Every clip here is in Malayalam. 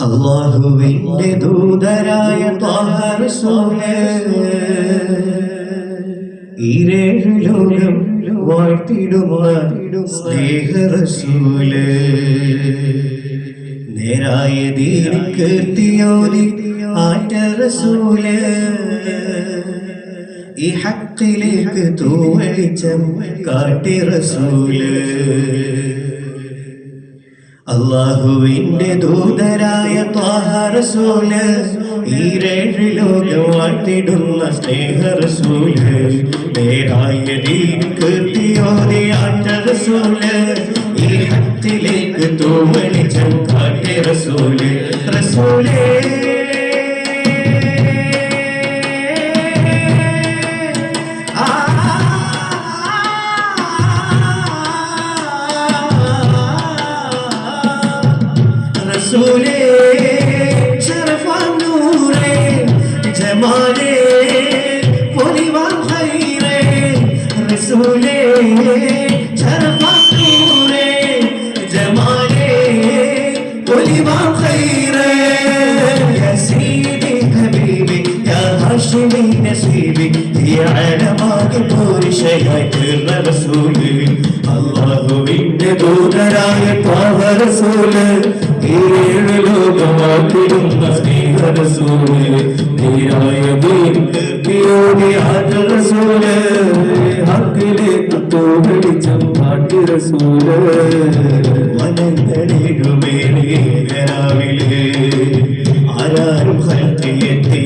അള്ളാഹുവിന്റെ ദൂതരായ ഈരേഴു ലോകം വാഴ്ത്തിടുന്ന സ്നേഹ നേരായ ദീനി ആറ്ററസൂൽ ആറ്റ റസൂൽ. ഈ ഹക്കിലേക്ക് തൂവളിച്ചം കാട്ടി റസൂൽ. അള്ളാഹുവിന്റെ ദൂതരായ ത്വാഹ ഈ ഈരേഴ് ലോകം വാഴ്ത്തിടുന്ന സ്നേഹ റസൂൽ നേരായ ദീൻ കീർത്തിയോടെ ആറ്റ റസൂൽ. ഈ ഹത്തിലേക്ക് തോമണി ചങ്കാട്ടെ റസൂൽ. റസൂലേ റസൂലേ അലമാകെ പോരിഷയായി തീർന്ന റസൂൽ അള്ളാഹുവിന്റെ ദൂതരായ പാവ റസൂൽ ഏഴ് ലോകമാക്കിടുന്ന സ്നേഹ റസൂൽ നീരായ ദീർഘയോടിയാറ്റ റസൂൽ ഹക്കിലേക്ക് തോടിച്ചം പാട്ടി റസൂൽ വനങ്ങളിടുമേലേരാവിലെ ആരാരും ഹത്തിയെത്തിടാത്ത ദിക്കിൽ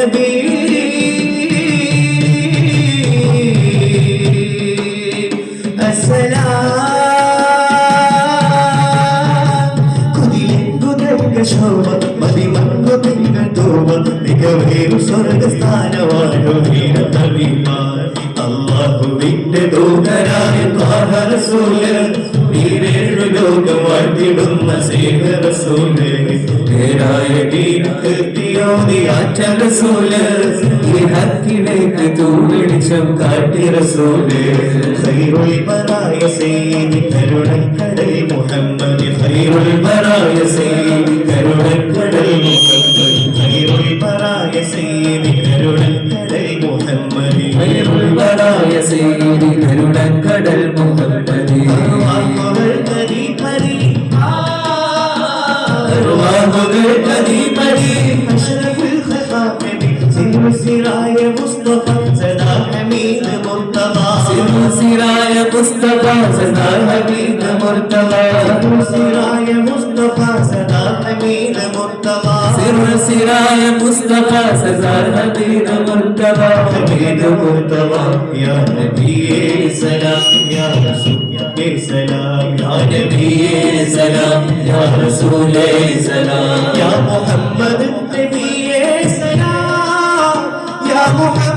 നബി ശോഭ മതിമങ്ങു തിങ്കൾ തോമ മികവേറു സ്വർഗസ്ഥാനവാനോ വീര തവിമാർ അള്ളാഹുവിന്റെ ദൂതരായ ത്വാഹ റസൂൽ നീരേഴു ലോകം വാഴ്ത്തിടുന്ന സേവ റസൂൽ നേരായ ദീൻ കീർത്തിയോടിയാറ്റ റസൂൽ ഈ ഹക്കിലേക്ക് തൂവെളിച്ചം കാട്ടി റസൂൽ ഖൈറുൽ ബറായ സയ്യിദ് കരുണക്കടൽ മുഹമ്മദ് ബറായ സയ്യിദ് കരുണക്കടൽ മുഹമ്മദ് ബറായ സയ്യിദ് കരുണക്കടൽ മുഹമ്മദ് ഖൈറുൽ ബറായ സയ്യിദി സിർസിറായ മുസ്തഫ സദാ ഹമീദ് മുർത്തബ സിറായ മുസ്തഫ സദാ ഹബീബ് മുർത്തബ സിറായ മുസ്തഫ സദാ ഹമീദ് മുർത്തബ സിറായ മുസ്തഫ സദാ ഹബീബ് മുർത്തബ ഹമീദ് മുർത്തബ യാ നബിയേ സലാം യാ റസൂലേ സലാം യാ നബിയേ സലാം യാ റസൂലേ സലാം യാ മുഹമ്മദ് Oh,